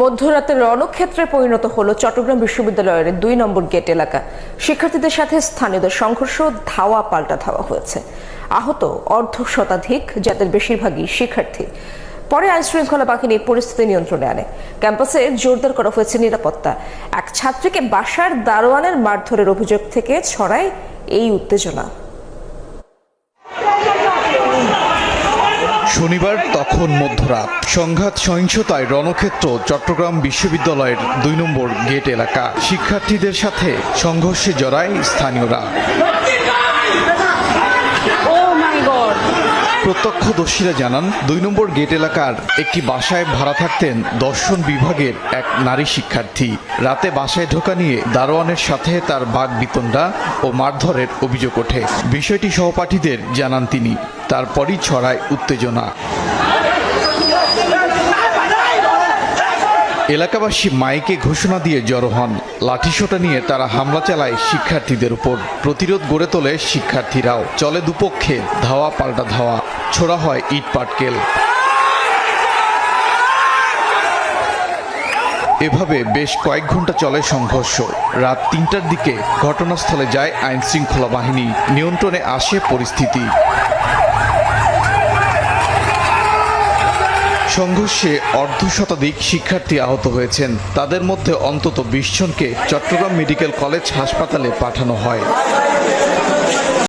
মধ্যরাতে রণক্ষেত্রে পরিণত হলো চট্টগ্রাম বিশ্ববিদ্যালয়ের দুই নম্বর গেট এলাকা। শিক্ষার্থীদের সাথে স্থানীয়দের সংঘর্ষ, ধাওয়া, পাল্টা ধাওয়া হয়েছে। আহত অর্ধ শতাধিক যাদের বেশিরভাগই শিক্ষার্থী। পরে আইন শৃঙ্খলা বাহিনী পরিস্থিতি নিয়ন্ত্রণে আনে। ক্যাম্পাসে জোরদার করা হয়েছে নিরাপত্তা। এক ছাত্রীকে বাসার দারোয়ানের মারধরের অভিযোগ থেকে ছড়ায় এই উত্তেজনা। শনিবার তখন মধ্যরাত। সংঘাত, সহিংসতায় রণক্ষেত্র চট্টগ্রাম বিশ্ববিদ্যালয়ের দুই নম্বর গেট এলাকা। শিক্ষার্থীদের সাথে সংঘর্ষে জড়ায় স্থানীয়রা। প্রত্যক্ষদর্শীরা জানান, দুই নম্বর গেট এলাকার একটি বাসায় ভাড়া থাকতেন দর্শন বিভাগের এক নারী শিক্ষার্থী। রাতে বাসায় ঢোকা নিয়ে দারোয়ানের সাথে তার বাঘ বিতণ্ডা ও মারধরের অভিযোগ ওঠে। বিষয়টি সহপাঠীদের জানান তিনি। তারপরই ছড়ায় উত্তেজনা। এলাকাবাসী মাইকে ঘোষণা দিয়ে জড়ো হন। লাঠিসোঁটা নিয়ে তারা হামলা চালায় শিক্ষার্থীদের উপর। প্রতিরোধ গড়ে তোলে শিক্ষার্থীরাও। চলে দুপক্ষে, ধাওয়া পাল্টা ধাওয়া। ছোড়া হয় ইট পাটকেল। এভাবে বেশ কয়েক ঘণ্টা চলে সংঘর্ষ। রাত তিনটার দিকে ঘটনাস্থলে যায় আইনশৃঙ্খলা বাহিনী। নিয়ন্ত্রণে আসে পরিস্থিতি। সংঘর্ষে অর্ধ শতাধিক শিক্ষার্থী আহত হয়েছেন। তাদের মধ্যে অন্তত বিশ জনকে চট্টগ্রাম মেডিকেল কলেজ হাসপাতালে পাঠানো হয়।